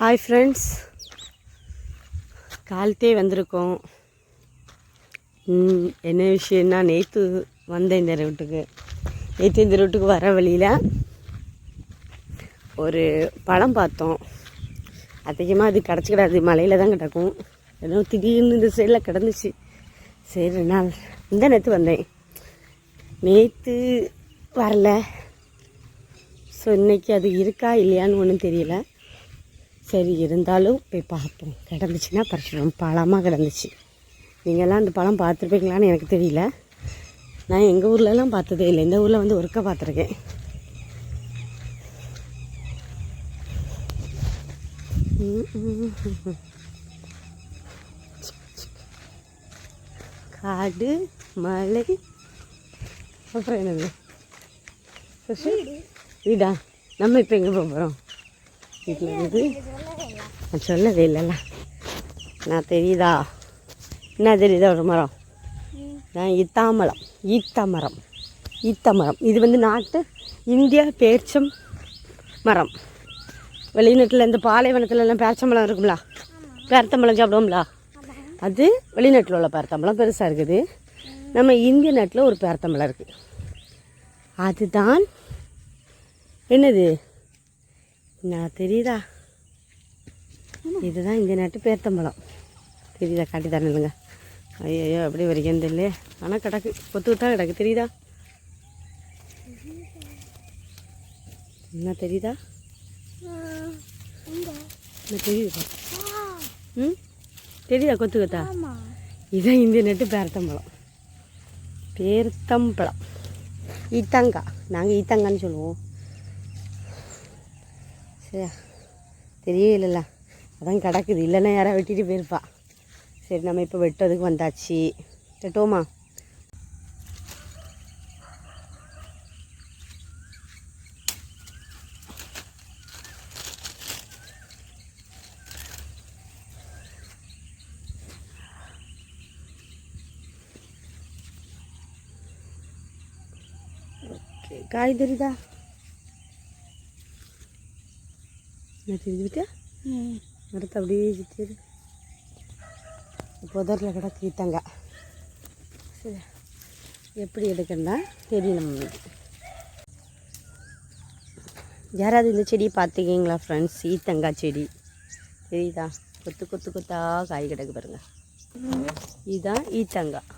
Hi friends காலத்தே வந்திருக்கோம். என்ன விஷயம்னா நேற்று வந்தேன் இந்த ரூட்டுக்கு. நேற்று இந்த ரூட்டுக்கு வர வழியில் ஒரு பழம் பார்த்தோம். அதிகமாக அது கிடச்சிக்கிடாது. மலையில் தான் கிடக்கும். ஏதோ திடீர்னு இந்த சைடில் கிடந்துச்சு. சரி நாள் இந்த நேற்று வந்தேன். நேற்று வரல. ஸோ இன்றைக்கி அது இருக்கா இல்லையான்னு ஒன்றும் தெரியல. சரி இருந்தாலும் போய் பார்ப்போம். கிடந்துச்சுன்னா பறிச்சிடும் பழமாக கிடந்துச்சு. நீங்கள்லாம் அந்த பழம் பார்த்துருப்பீங்களான்னு எனக்கு தெரியல. நான் எங்கள் ஊர்லலாம் பார்த்ததே இல்லை. இந்த ஊரில் வந்து ஒருக்க பார்த்துருக்கேன். காடு மலை. அப்புறம் என்னது? வீடா? நம்ம இப்போ எங்கே போக போகிறோம் வீட்டில் இருந்து நான் சொல்லவே இல்லைல்ல நான் தெரியுதா? என்ன தெரியுதா ஒரு மரம்? நான் இத்தாமரம் ஈத்த மரம் ஈத்த மரம் இது வந்து நாட்டு இந்தியா பேர்ச்சம் மரம். வெளிநாட்டில் இந்த பாலைவனத்துல எல்லாம் பேர்ச்சம்பழம் இருக்கும்ல? பேர்த்தம்பழம் சாப்பிடுவோம்ல? அது வெளிநாட்டில் உள்ள பேர்த்தம்பழம் பெருசாக இருக்குது. நம்ம இந்திய நாட்டில் ஒரு பேர்த்தம்பழம் இருக்குது அதுதான் என்னது? நான் தெரியுதா? இதுதான் இந்த நாட்டு பேர்த்தம்பழம். தெரியுதா? காட்டி தரணுங்க ஐயோ எப்படி வரைக்கும் தெரியல ஆனால் கிடக்கு. கொத்து கொத்தா கிடக்கு. தெரியுதா? என்ன தெரியுதா? என்ன தெரியுதா? ம்? தெரியுதா கொத்து கொத்தா? இதுதான் இந்த நட்டு பேர்த்தம்பழம். பேர்த்தம்பழம். ஈத்தங்கா நாங்கள் ஈத்தங்கான்னு சொல்லுவோம். சரியா? தெரியவே இல்லைல்ல அதான் கிடக்குது. இல்லைன்னா யாராவது வெட்டிட்டு போயிருப்பா. சரி நம்ம இப்போ வெட்டுறதுக்கு வந்தாச்சு. வெட்டோமா ஓகே காய் தெரியுதா? பத்தியா மரத்தை அப்படியே சுற்றி புதரில் கிடக்கு ஈத்தங்க சரி. எப்படி எடுக்கணும்னா தெரியும் நம்மளுக்கு யாராவது இந்த செடியை பார்த்துக்கீங்களா ஃப்ரெண்ட்ஸ் ஈத்தங்காய் செடி. தெரியுதா? கொத்து கொத்து கொத்தா காய் கிடக்கு பாருங்க. இதுதான் ஈத்தங்காய்.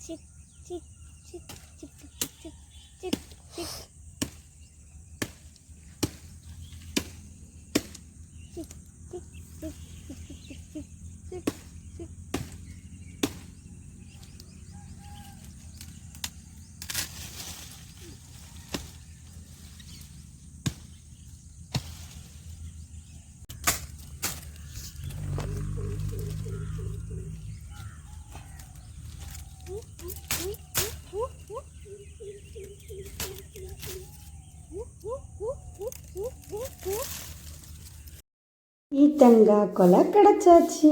チッチッチッチッチッチッチッチッチッチッチッチッ ஈத்தங்காய் கொலை கிடச்சாச்சு.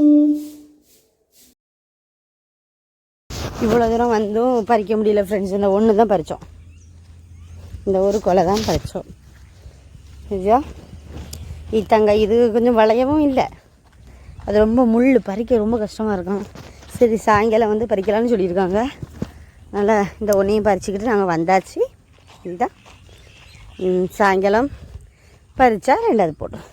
இவ்வளோ தூரம் வந்தும் பறிக்க முடியல ஃப்ரெண்ட்ஸ் இந்த ஒன்று தான் பறித்தோம் இந்த ஒரு கொலை தான் பறித்தோம் சரியா ஈத்தங்காய் இது கொஞ்சம் வளையவும் இல்லை. அது ரொம்ப முள் பறிக்க ரொம்ப கஷ்டமாக இருக்கும். சரி சாயங்காலம் வந்து பறிக்கலாம்னு சொல்லியிருக்காங்க. அதனால் இந்த ஒன்றையும் பறிச்சுக்கிட்டு நாங்கள் வந்தாச்சு. இதுதான். சாயங்காலம் பறித்தா ரெண்டாவது போட்டோம்.